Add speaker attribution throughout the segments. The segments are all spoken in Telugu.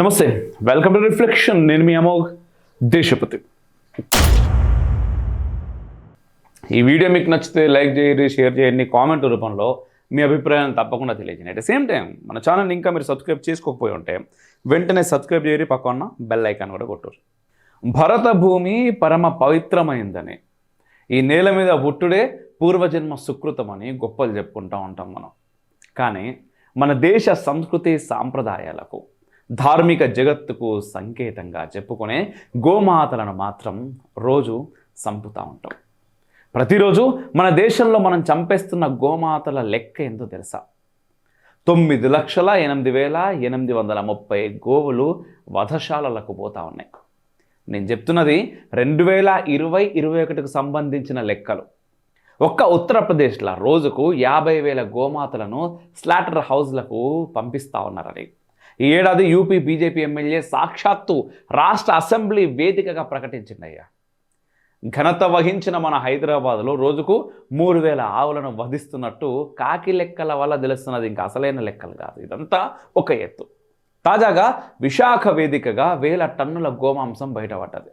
Speaker 1: నమస్తే వెల్కమ్ టు రిఫ్లెక్షన్ నేను మీ అమోఘ్ దేశపతి. ఈ వీడియో మీకు నచ్చితే లైక్ చేయండి షేర్ చేయండి కామెంట్ రూపంలో మీ అభిప్రాయం తప్పకుండా తెలియజేయండి. అట్ సేమ్ టైం మన ఛానల్ ఇంకా మీరు సబ్స్క్రైబ్ చేసుకోకపోయి ఉంటే వెంటనే సబ్స్క్రైబ్ చేయరు పక్కన బెల్ ఐకాన్ కూడా కొట్టరు భరత భూమి పరమ పవిత్రమైందని. ఈ నేల మీద పుట్టుడే పూర్వజన్మ సుకృతమని గొప్పలు చెప్పుకుంటూ ఉంటాం మనం. కానీ మన దేశ సంస్కృతి సాంప్రదాయాలకు ధార్మిక జగత్తుకు సంకేతంగా చెప్పుకునే గోమాతలను మాత్రం రోజు చంపుతూ ఉంటాం. ప్రతిరోజు మన దేశంలో మనం చంపేస్తున్న గోమాతల లెక్క ఎంతో తెలుసా? తొమ్మిది లక్షల ఎనిమిది వేల ఎనిమిది వందల ముప్పై గోవులు వధశాలలకు పోతా ఉన్నాయి. నేను చెప్తున్నది రెండు వేల ఇరవై ఇరవై ఒకటికి సంబంధించిన లెక్కలు. ఒక్క ఉత్తరప్రదేశ్లో రోజుకు యాభై వేల గోమాతలను స్లాటర్ హౌస్లకు పంపిస్తా ఉన్నారని. ఈ ఏడాది యూపీ బీజేపీ ఎమ్మెల్యే సాక్షాత్తు రాష్ట్ర అసెంబ్లీ వేదికగా ప్రకటించిందయ్యా. ఘనత వహించిన మన హైదరాబాద్లో రోజుకు మూడు వేల ఆవులను వధిస్తున్నట్టు కాకి లెక్కల వల్ల తెలుస్తున్నది ఇంకా అసలైన లెక్కలు కాదు. ఇదంతా ఒక ఎత్తు. తాజాగా విశాఖ వేదికగా వేల టన్నుల గోమాంసం బయటపడ్డది.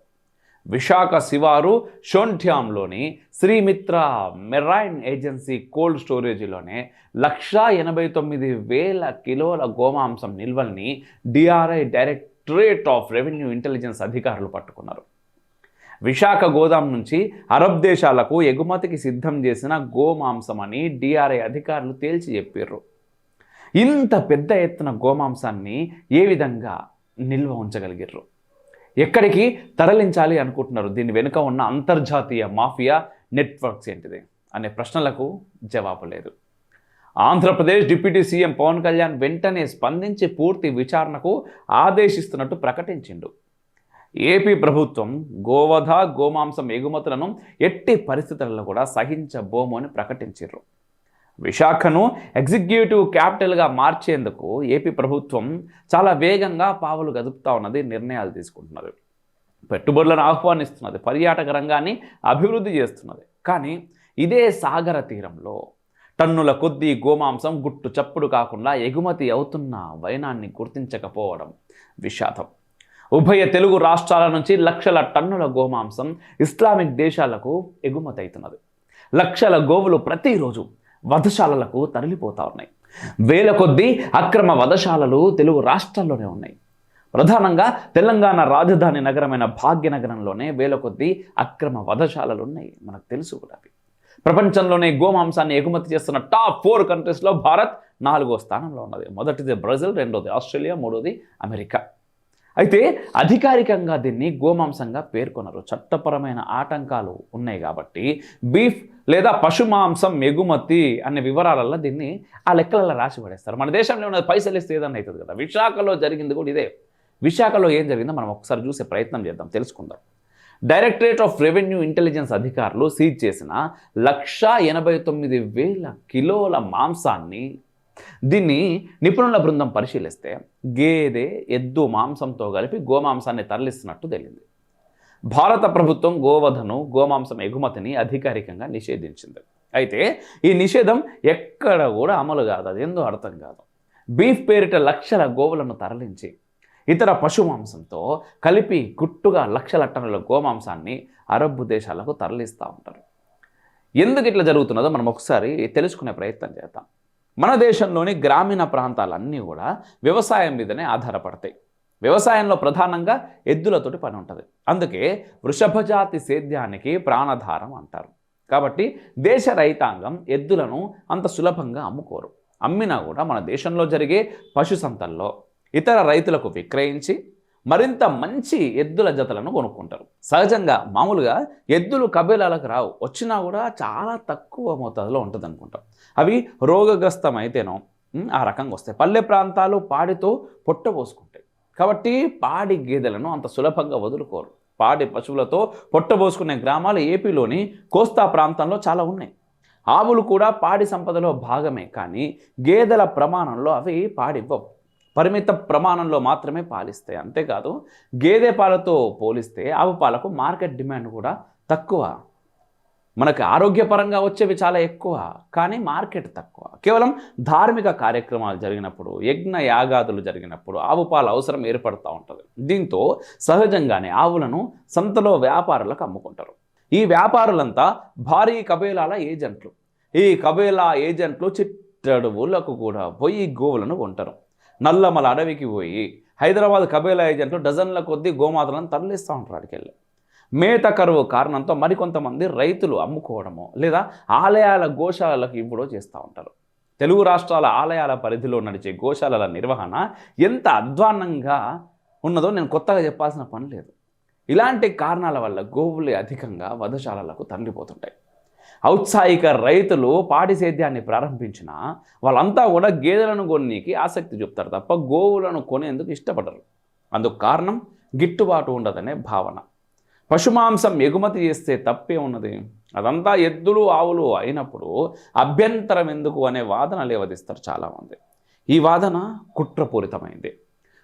Speaker 1: విశాఖ శివారు షోంఠ్యాంలోని శ్రీమిత్ర మెరైన్ ఏజెన్సీ కోల్డ్ స్టోరేజీలోనే లక్షా ఎనభై తొమ్మిది వేల కిలోల గోమాంసం నిల్వల్ని DRI directorate of revenue intelligence అధికారులు పట్టుకున్నారు. విశాఖ గోదాం నుంచి అరబ్ దేశాలకు ఎగుమతికి సిద్ధం చేసిన గోమాంసం అని డిఆర్ఐ అధికారులు తేల్చి చెప్పారు ఇంత పెద్ద ఎత్తున గోమాంసాన్ని ఏ విధంగా నిల్వ ఉంచగలిగారు ఎక్కడికి తరలించాలి అనుకుంటున్నారు? దీని వెనుక ఉన్న అంతర్జాతీయ మాఫియా నెట్వర్క్స్ ఏంటిది? అనే ప్రశ్నలకు జవాబు లేదు. ఆంధ్రప్రదేశ్ డిప్యూటీ సీఎం పవన్ కళ్యాణ్ వెంటనే స్పందించి పూర్తి విచారణకు ఆదేశిస్తున్నట్టు ప్రకటించిండు. ఏపీ ప్రభుత్వం గోవధ గోమాంసం ఎగుమతులను ఎట్టి పరిస్థితులలో కూడా సహించబోము అని ప్రకటించారు విశాఖను ఎగ్జిక్యూటివ్ క్యాపిటల్గా మార్చేందుకు ఏపీ ప్రభుత్వం చాలా వేగంగా పావులు గదుపుతా ఉన్నది నిర్ణయాలు తీసుకుంటున్నది. పెట్టుబడులను ఆహ్వానిస్తున్నది పర్యాటక రంగాన్ని అభివృద్ధి చేస్తున్నది. కానీ ఇదే సాగర తీరంలో టన్నుల కొద్దీ గోమాంసం గుట్టు చప్పుడు కాకుండా ఎగుమతి అవుతున్న వైనాన్ని గుర్తించకపోవడం విషాదం. ఉభయ తెలుగు రాష్ట్రాల నుంచి లక్షల టన్నుల గోమాంసం ఇస్లామిక్ దేశాలకు ఎగుమతి అవుతున్నది లక్షల గోవులు ప్రతిరోజు వధశాలలకు తరలిపోతూ ఉన్నాయి. వేల కొద్దీ అక్రమ వధశాలలు తెలుగు రాష్ట్రాల్లోనే ఉన్నాయి. ప్రధానంగా తెలంగాణ రాజధాని నగరమైన భాగ్యనగరంలోనే వేల కొద్దీ అక్రమ వధశాలలు ఉన్నాయి. మనకు తెలుసు కూడా అవి. ప్రపంచంలోనే గోమాంసాన్ని ఎగుమతి చేస్తున్న టాప్ ఫోర్ కంట్రీస్లో భారత్ నాలుగో స్థానంలో ఉన్నది. మొదటిది బ్రెజిల్ రెండోది ఆస్ట్రేలియా మూడోది అమెరికా. అయితే అధికారికంగా దీన్ని గోమాంసంగా పేర్కొన్నారు చట్టపరమైన ఆటంకాలు ఉన్నాయి కాబట్టి బీఫ్ లేదా పశు మాంసం ఎగుమతి అనే వివరాలలో దీన్ని ఆ లెక్కలలో రాసి పడేస్తారు. మన దేశంలో ఉన్నది పైసలు ఇస్తే ఏదన్నా అవుతుంది కదా. విశాఖలో జరిగింది కూడా ఇదే. విశాఖలో ఏం జరిగిందో మనం ఒకసారి చూసే ప్రయత్నం చేద్దాం. తెలుసుకుందాం. డైరెక్టరేట్ ఆఫ్ రెవెన్యూ ఇంటెలిజెన్స్ అధికారులు సీజ్ చేసిన లక్షా ఎనభై తొమ్మిది వేల కిలోల మాంసాన్ని దీన్ని నిపుణుల బృందం పరిశీలిస్తే గేదె ఎద్దు మాంసంతో కలిపి గోమాంసాన్ని తరలిస్తున్నట్టు తెలిసింది భారత ప్రభుత్వం గోవధను గోమాంసం ఎగుమతిని అధికారికంగా నిషేధించింది. అయితే ఈ నిషేధం ఎక్కడ కూడా అమలు కాదు అది ఎందుకు అర్థం కాదు. బీఫ్ పేరిట లక్షల గోవులను తరలించి ఇతర పశు మాంసంతో కలిపి గుట్టుగా లక్షల టన్నుల గోమాంసాన్ని అరబ్బు దేశాలకు తరలిస్తూ ఉంటారు. ఎందుకు ఇట్లా జరుగుతున్నదో మనం ఒకసారి తెలుసుకునే ప్రయత్నం చేద్దాం. మన దేశంలోని గ్రామీణ ప్రాంతాలన్నీ కూడా వ్యవసాయం మీదనే ఆధారపడతాయి. వ్యవసాయంలో ప్రధానంగా ఎద్దులతోటి పని ఉంటుంది. అందుకే వృషభజాతి సేద్యానికి ప్రాణధారం అంటారు. కాబట్టి దేశ రైతాంగం ఎద్దులను అంత సులభంగా అమ్ముకోరు. అమ్మినా కూడా మన దేశంలో జరిగే పశు సంతల్లో ఇతర రైతులకు విక్రయించి మరింత మంచి ఎద్దుల జతలను కొనుక్కుంటారు. సహజంగా మామూలుగా ఎద్దులు కబేలాలకు రావు. వచ్చినా కూడా చాలా తక్కువ మోతాదులో ఉంటుంది అనుకుంటాం అవి రోగగ్రస్తం అయితేనో ఆ రకంగా వస్తాయి. పల్లె ప్రాంతాలు పాడితో పొట్ట పోసుకుంటాయి. కాబట్టి పాడి గేదెలను అంత సులభంగా వదులుకోరు. పాడి పశువులతో పొట్టబోసుకునే గ్రామాలు ఏపీలోని కోస్తా ప్రాంతంలో చాలా ఉన్నాయి. ఆవులు కూడా పాడి సంపదలో భాగమే. కానీ గేదెల ప్రమాణంలో అవి పాడివ్వవు. పరిమిత ప్రమాణంలో మాత్రమే పాలిస్తాయి. అంతేకాదు గేదె పాలతో పోలిస్తే ఆవు పాలకు మార్కెట్ డిమాండ్ కూడా తక్కువ. మనకి ఆరోగ్యపరంగా వచ్చేవి చాలా ఎక్కువ కానీ మార్కెట్ తక్కువ. కేవలం ధార్మిక కార్యక్రమాలు జరిగినప్పుడు యజ్ఞ యాగాదులు జరిగినప్పుడు ఆవు పాల అవసరం ఏర్పడుతూ ఉంటుంది. దీంతో సహజంగానే ఆవులను సంతలో వ్యాపారులకు అమ్ముకుంటారు. ఈ వ్యాపారులంతా భారీ కబేలాల ఏజెంట్లు. ఈ కబేలా ఏజెంట్లు చిట్టడువులకు కూడా పోయి గోవులను కొంటారు. నల్లమల అడవికి పోయి హైదరాబాద్ కబేలా ఏజెంట్లు డజన్ల కొద్దీ గోమాతలను తరలిస్తూ ఉంటారు అడికెళ్ళి మేత కరువు కారణంతో మరికొంతమంది రైతులు అమ్ముకోవడము లేదా ఆలయాల గోశాలలకు ఇవ్వడో చేస్తూ ఉంటారు. తెలుగు రాష్ట్రాల ఆలయాల పరిధిలో నడిచే గోశాలల నిర్వహణ ఎంత అధ్వాన్నంగా ఉన్నదో నేను కొత్తగా చెప్పాల్సిన పని లేదు. ఇలాంటి కారణాల వల్ల గోవులే అధికంగా వధశాలలకు తరలిపోతుంటాయి. ఔత్సాహిక రైతులు పాడి సేద్యాన్ని ప్రారంభించిన వాళ్ళంతా కూడా గేదెలను కొనీకి ఆసక్తి చూపుతారు తప్ప గోవులను కొనేందుకు ఇష్టపడరు. అందుకు కారణం గిట్టుబాటు ఉండదనే భావన. పశుమాంసం ఎగుమతి చేస్తే తప్పే ఉన్నది. అదంతా ఎద్దులు ఆవులు అయినప్పుడు అభ్యంతరం ఎందుకు అనే వాదన లేవదిస్తారు చాలామంది. ఈ వాదన కుట్రపూరితమైంది.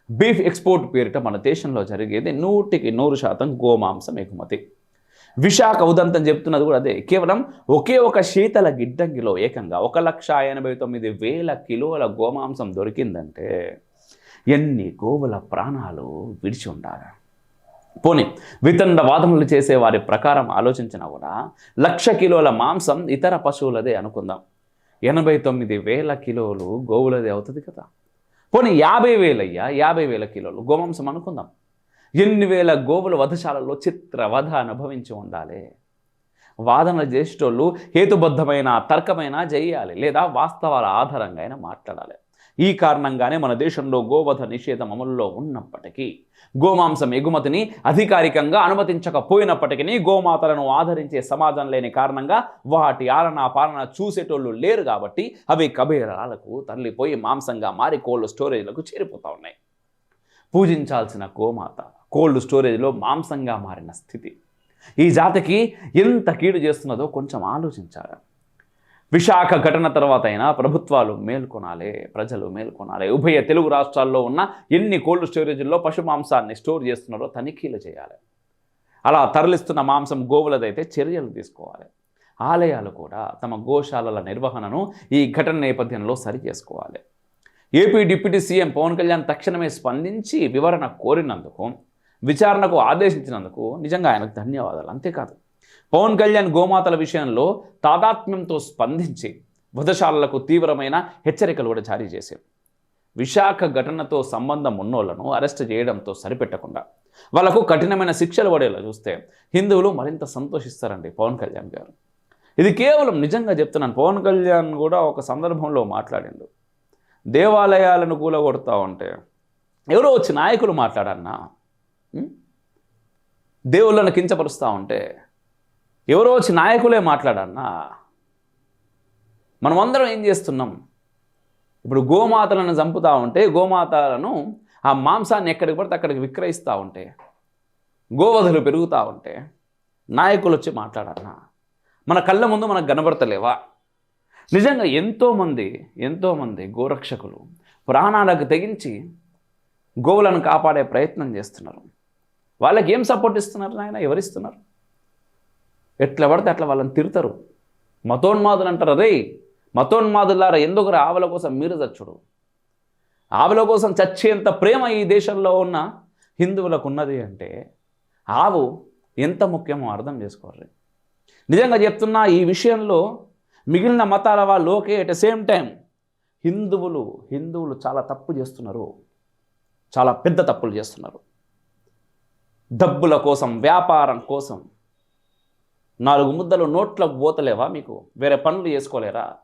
Speaker 1: బీఫ్ ఎక్స్పోర్ట్ పేరిట మన దేశంలో జరిగేది నూటికి నూరు శాతం గోమాంసం ఎగుమతి. విశాఖ ఉదంతం చెప్తున్నది కూడా అదే. కేవలం ఒకే ఒక శీతల గిడ్డంగిలో ఏకంగా ఒక లక్ష ఎనభై తొమ్మిది వేల కిలోల గోమాంసం దొరికిందంటే ఎన్ని గోవుల ప్రాణాలు విడిచి ఉండాలి? పోనీ వితండ వాదనలు చేసే వారి ప్రకారం ఆలోచించినా కూడా లక్ష కిలోల మాంసం ఇతర పశువులదే అనుకుందాం. ఎనభై తొమ్మిది వేల కిలోలు గోవులదే అవుతుంది కదా. పోనీ యాభై వేలయ్యా యాభై వేల కిలోలు గోమాంసం అనుకుందాం. ఎన్ని వేల గోవుల వధశాలలో చిత్రవధ అనుభవించి ఉండాలి. వాదన చేసేటోళ్ళు హేతుబద్ధమైన తర్కమైన చేయాలి లేదా వాస్తవాల ఆధారంగా అయినా మాట్లాడాలి. ఈ కారణంగానే మన దేశంలో గోవధ నిషేధం అమలులో ఉన్నప్పటికీ గోమాంసం ఎగుమతిని అధికారికంగా అనుమతించకపోయినప్పటికీ గోమాతలను ఆదరించే సమాజం లేని కారణంగా వాటి ఆలన పాలన చూసేటోళ్ళు లేరు కాబట్టి అవి కబీరాలకు తరలిపోయి మాంసంగా మారి కోళ్ళు స్టోరేజ్లకు చేరిపోతూ ఉన్నాయి. పూజించాల్సిన గోమాత కోల్డ్ స్టోరేజ్లో మాంసంగా మారిన స్థితి. ఈ జాతికి ఎంత కీడు చేస్తున్నదో కొంచెం ఆలోచించాలి. విశాఖ ఘటన తర్వాత అయినా ప్రభుత్వాలు మేల్కొనాలి ప్రజలు మేల్కొనాలి. ఉభయ తెలుగు రాష్ట్రాల్లో ఉన్న ఎన్ని కోల్డ్ స్టోరేజ్ల్లో పశు మాంసాన్ని స్టోర్ చేస్తున్నారో తనిఖీలు చేయాలి. అలా తరలిస్తున్న మాంసం గోవులదైతే చర్యలు తీసుకోవాలి. ఆలయాలు కూడా తమ గోశాలల నిర్వహణను ఈ ఘటన నేపథ్యంలో సరి చేసుకోవాలి. AP deputy CM Pawan Kalyan తక్షణమే స్పందించి వివరణ కోరినందుకు విచారణకు ఆదేశించినందుకు నిజంగా ఆయనకు ధన్యవాదాలు. అంతేకాదు పవన్ కళ్యాణ్ గోమాతల విషయంలో తాదాత్మ్యంతో స్పందించి వధశాలలకు తీవ్రమైన హెచ్చరికలు కూడా జారీ చేశారు. విశాఖ ఘటనతో సంబంధం ఉన్నోళ్ళను అరెస్ట్ చేయడంతో సరిపెట్టకుండా వాళ్ళకు కఠినమైన శిక్షలు పడేలా చూస్తే హిందువులు మరింత సంతోషిస్తారండి పవన్ కళ్యాణ్ గారు. ఇది కేవలం నిజంగా చెప్తున్నాను పవన్ కళ్యాణ్ కూడా ఒక సందర్భంలో మాట్లాడిండు. దేవాలయాలను కూలగొడతా ఉంటే ఎవరో వచ్చి నాయకులు మాట్లాడన్నా దేవుళ్ళను కించపరుస్తూ ఉంటే ఎవరో వచ్చి నాయకులే మాట్లాడన్నా మనమందరం ఏం చేస్తున్నాం? ఇప్పుడు గోమాతలను చంపుతూ ఉంటే గోమాతలను ఆ మాంసాన్ని ఎక్కడికి పడితే అక్కడికి విక్రయిస్తూ ఉంటే గోవధులు పెరుగుతూ ఉంటే నాయకులు వచ్చి మాట్లాడన్నా మన కళ్ళ ముందు మనకు కనబడతలేవా? నిజంగా ఎంతోమంది ఎంతోమంది గోరక్షకులు ప్రాణాలకు తెగించి గోవులను కాపాడే ప్రయత్నం చేస్తున్నారు. వాళ్ళకి ఏం సపోర్ట్ ఇస్తున్నారు నాయన? ఎవరిస్తున్నారు ఎట్లా పడితే అట్లా వాళ్ళని తిడతారు. మతోన్మాదులు అంటారు రే మతోన్మాదులారా ఎందుకు ఆవుల కోసం మీరు చచ్చుడు. ఆవుల కోసం చచ్చేంత ప్రేమ ఈ దేశంలో ఉన్న హిందువులకు ఉన్నది అంటే ఆవు ఎంత ముఖ్యమో అర్థం చేసుకోరు నిజంగా చెప్తున్నా ఈ విషయంలో మిగిలిన మతాల వాళ్ళు okay at the same time హిందువులు హిందువులు చాలా తప్పు చేస్తున్నారు. చాలా పెద్ద తప్పులు చేస్తున్నారు. డబ్బుల కోసం వ్యాపారం కోసం. నాలుగు ముద్దలు నోట్లకు పోతలేవా మీకు? వేరే పనులు చేసుకోలేరా?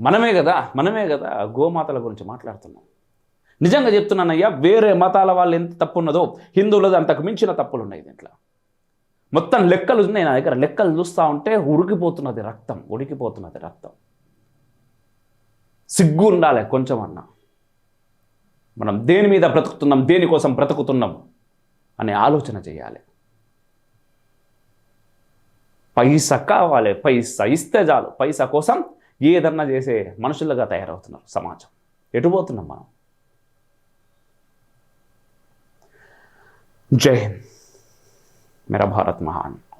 Speaker 1: మనమే కదా మనమే కదా గోమాతల గురించి మాట్లాడుతున్నాం. నిజంగా చెప్తున్నానయ్యా వేరే మతాల వాళ్ళు ఎంత తప్పు ఉన్నదో హిందువులది అంతకు మించిన తప్పులు ఉన్నాయి దీంట్లో. మొత్తం లెక్కలు ఉన్నాయి నా దగ్గర. లెక్కలు చూస్తూ ఉంటే ఉడికిపోతున్నది రక్తం ఉడికిపోతున్నది రక్తం. సిగ్గు ఉండాలి కొంచెం అన్నా మనం దేని మీద బ్రతుకుతున్నాం? దేనికోసం బ్రతుకుతున్నాం? అనే ఆలోచన చేయాలి. పైసా కావాలి. పైసా ఇస్తే చాలు. పైసా కోసం ఏదన్నా చేసే మనుషులుగా తయారవుతున్నారు సమాజం. ఎటుపోతున్నాం మనం? జై హింద్. మేరా భారత్ మహాన్.